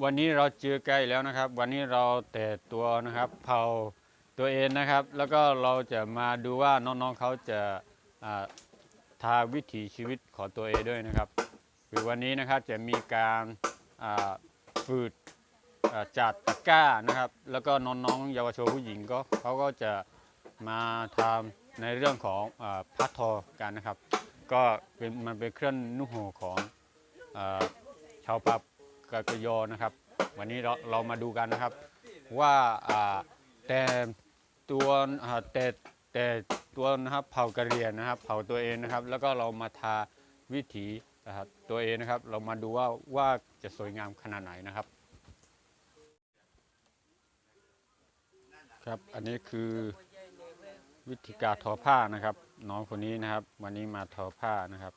วันนี้เราเจอไกลแล้วนะครับ วันนี้เราแต่ตัวนะครับเผาตัวเองนะครับ แล้วก็เราจะมาดูว่าน้องๆเขาจะาทาวิถีชีวิตของตัวเองด้วยนะครับคือวันนี้นะครับจะมีการาฝึกจัดตะกร้านะครับ แล้วก็น้องๆเยาวชนผู้หญิงก็เขาก็จะมาทำในเรื่องของอพัดทอกันนะครับ ก็เป็นมันเป็นเครื่องนุ่งห่มของอชาวปา กกากยอนะครับ วันนี้เราเรามาดูกันนะครับว่าแต่ตัวแต่แต่ตัวนะครับเผากระเหรียนนะครับ เผาตัวเองนะครับ แล้วก็เรามาทาวิถีนะครับตัวเองนะครับ เรามาดูว่าว่าจะสวยงามขนาดไหนนะครับ ครับอันนี้คือวิธีการทอผ้านะครับ น้องคนนี้นะครับ วันนี้มาทอผ้านะครับ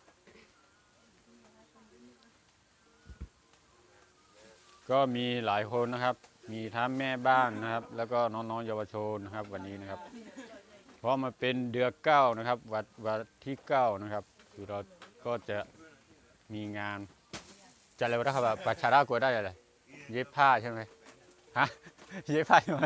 ก็มีหลายคนนะครับ มีทั้งแม่บ้านนะครับ แล้วก็น้องๆเยาวชนนะครับ วันนี้นะครับ เพราะมันเป็นเดือนเก้านะครับวัดวันที่เก้านะครับคือเราก็จะมีงานจะอะไรวะครับประชาระกลัวได้อะไรเย็บผ้าใช่ไหมฮะเย็บผ้าใช่ไหม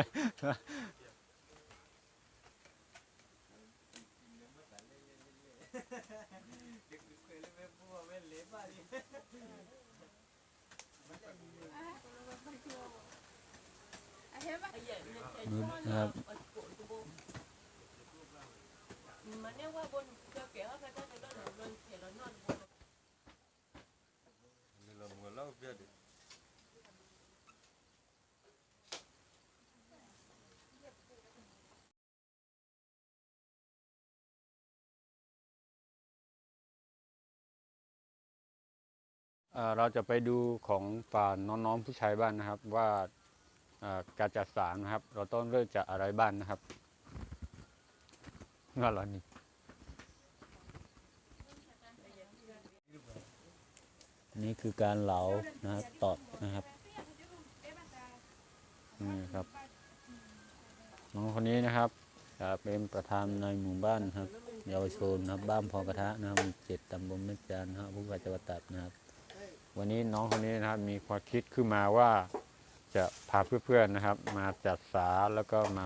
นะครับเราจะไปดูของฝ่าน้องๆผู้ชายบ้านนะครับว่า การจัดสารนะครับ เราต้องเริ่มจากอะไรบ้านนะครับงานเหรอนี่นี่คือการเหลานะครับตอดนะครับนี่ครับน้องคนนี้นะครับจะเป็นประธานในหมู่บ้านครับเยาวชนนครับบ้านพอกระทะนะครับมีเจ็ดตำบลแม่จานนะครับผู้ว่าจังหวัดตราดนะครับ วันนี้น้องคนนี้นะครับมีความคิดขึ้นมาว่า จะพาเพื่อนๆนะครับ มาจัดสาแล้วก็มา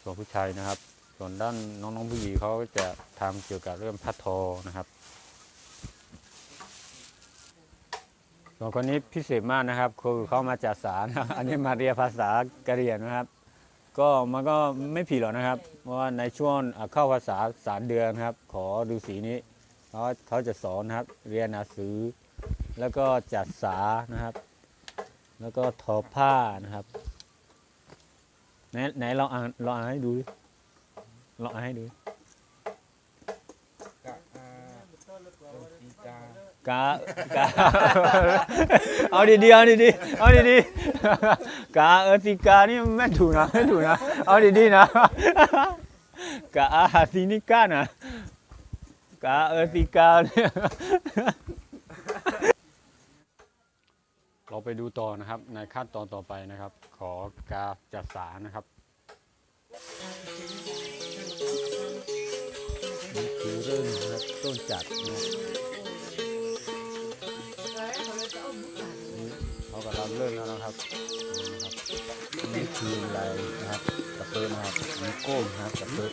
ส่วนผู้ชายนะครับ ส่วนด้านน้องๆผู้หญิงเขาจะทำเกี่ยวกับเรื่องพัดทอนะครับ ส่วนคนนี้พิเศษมากนะครับ คือเขามาจัดสารอันนี้มาเรียนภาษากะเหรี่ยงนะครับ ก็มันก็ไม่ผิดหรอกนะครับ เพราะว่าในช่วงเข้าภาษาสามเดือนครับ ขอฤาษีนี้เขาเขาจะสอนนะครับ เรียนหนังสือ แล้วก็จัดสานะครับ แล้วก็ทอผ้านะครับ ไหนไหนลองอ่านลองอ่านให้ดูดิลองอ่านให้ดูดิกะอาต้นปีกากากาเอาดีๆเอาดีๆเอาดีๆกาเออติกานี่ไม่ถูกนะไม่ถูกนะเอาดีๆนะกาอาหาซินิกานะกาเออติกาเนี่ย เราไปดูต่อนะครับในขั้นตอนต่อไปนะครับ ขอกาจัดสารนะครับนี่คือเริ่มนะครับต้นจัดนะครับเขากำลังเริ่มแล้วนะครับนี่นะครับนี่คือลายนะครับกระเปิดนะครับนี่โก้งนะครับกระเปิด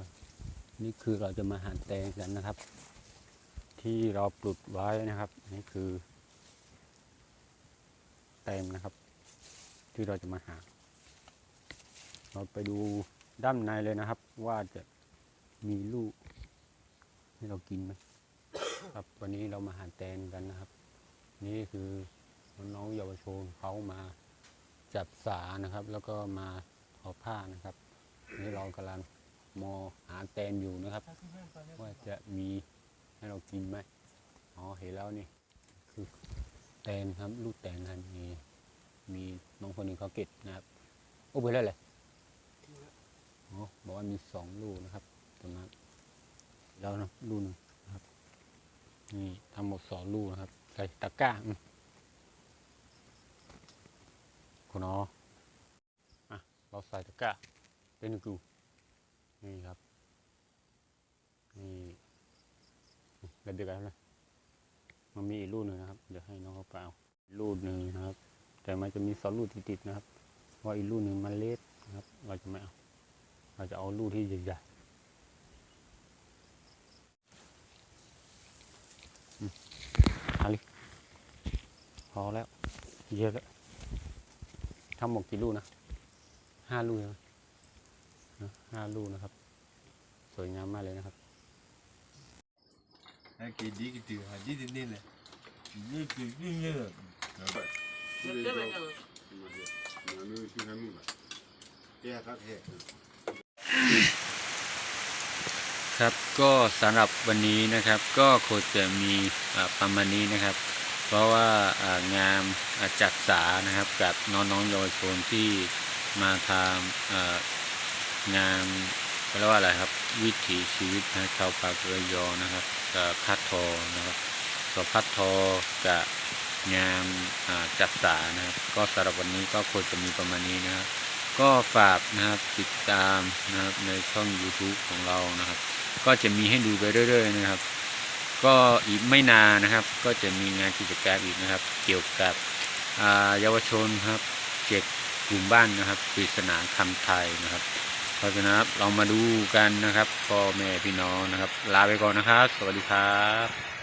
นนี่คือเราจะมาหาแตงกันนะครับ ที่เราปลูกไว้นะครับ นี่คือ แตงนะครับ ที่เราจะมาหา เราไปดูด้านในเลยนะครับ ว่าจะมีลูก ให้เรากินไหมครับวันนี้เรามาหาแตงกันนะครับ นี่คือน้องเยาวชนเขามาจับสานะครับ แล้วก็มาทอผ้านะครับ นี่เรากำลังมอหาแตนอยู่นะครับ ว่าจะมีให้เรากินไหมอ๋อเห็นแล้วนี่คือแตนครับลูกแตนครับมีมีน้องคนหนึ่งเขาเก็บนะครับโอ้ไปแล้วเลย อ๋อบอกว่ามีสองลูกนะครับตรงนั้นแล้วนะลูกหนึ่งนะครับนี่ทั้งหมดสองลูกนะครับ ใส่ตะกร้าคุณอ๋ออะเราใส่ตะกร้าเป็นกูนี่ครับนี่ระเบียบกันนะมันมีอีกลูกหนึ่งนะครับ เดี๋ยวให้น้องเขาไปเอาลูกหนึ่งนะครับ แต่มันจะมีสองลูกติดๆนะครับเพราอีกลูกหนึ่งมันเล็กนะครับ เราจะไม่เอา เราจะเอาลูกที่ใหญ่ๆอืมเอาเลยพอแล้วเยอะแล้วทำหมดกี่ลูกนะห้าลูกใช่ไหมนะห้าลูกนะครับ สวยงามมากเลยนะครับ Hai cái đi cái từ hai đi đến đây này. Đi cái đi như là. ครับก็ ครับก็สำหรับวันนี้นะครับ ก็คงจะมีประมาณนี้นะครับ เพราะว่างานจัดสานะครับกับน้องๆเยาวชนที่มาทำงานเรียกว่าอะไรครับ วิถีชีวิตนะชาวปากระยอนะครับกับพัดทอนะครับกับพัดทอกับงานจัดสานะครับ ก็สำหรับวันนี้ก็คงจะมีประมาณนี้นะครับ ก็ฝากนะครับติดตามนะครับในช่อง YouTube ของเรานะครับ ก็จะมีให้ดูไปเรื่อยๆนะครับ ก็อีกไม่นานนะครับ ก็จะมีงานกิจกรรมอีกนะครับ เกี่ยวกับเยาวชนครับเจ็ดกลุ่มบ้านนะครับปริศนาคำไทยนะครับเพราะฉะนั้นเรามาดูกันนะครับพ่อแม่พี่น้องนะครับ ลาไปก่อนนะครับ สวัสดีครับ